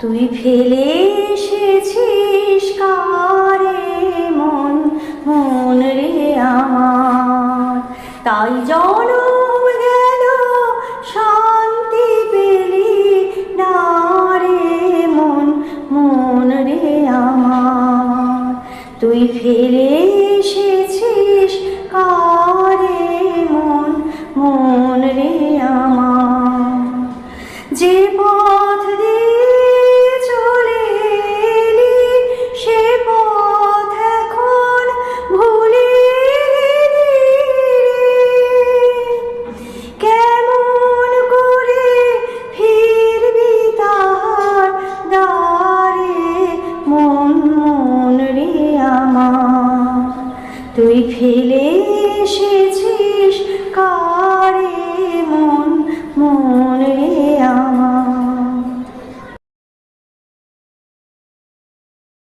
তুই ফেলে এসেছিস কারে মন? মন রে আমার। তাই জনম গেল, শান্তি পেলি না মন? মন রে আমার। তুই ফেলে এসেছিস কারে মন? মন রে আমার। যে তুই ফেলে এসেছিস।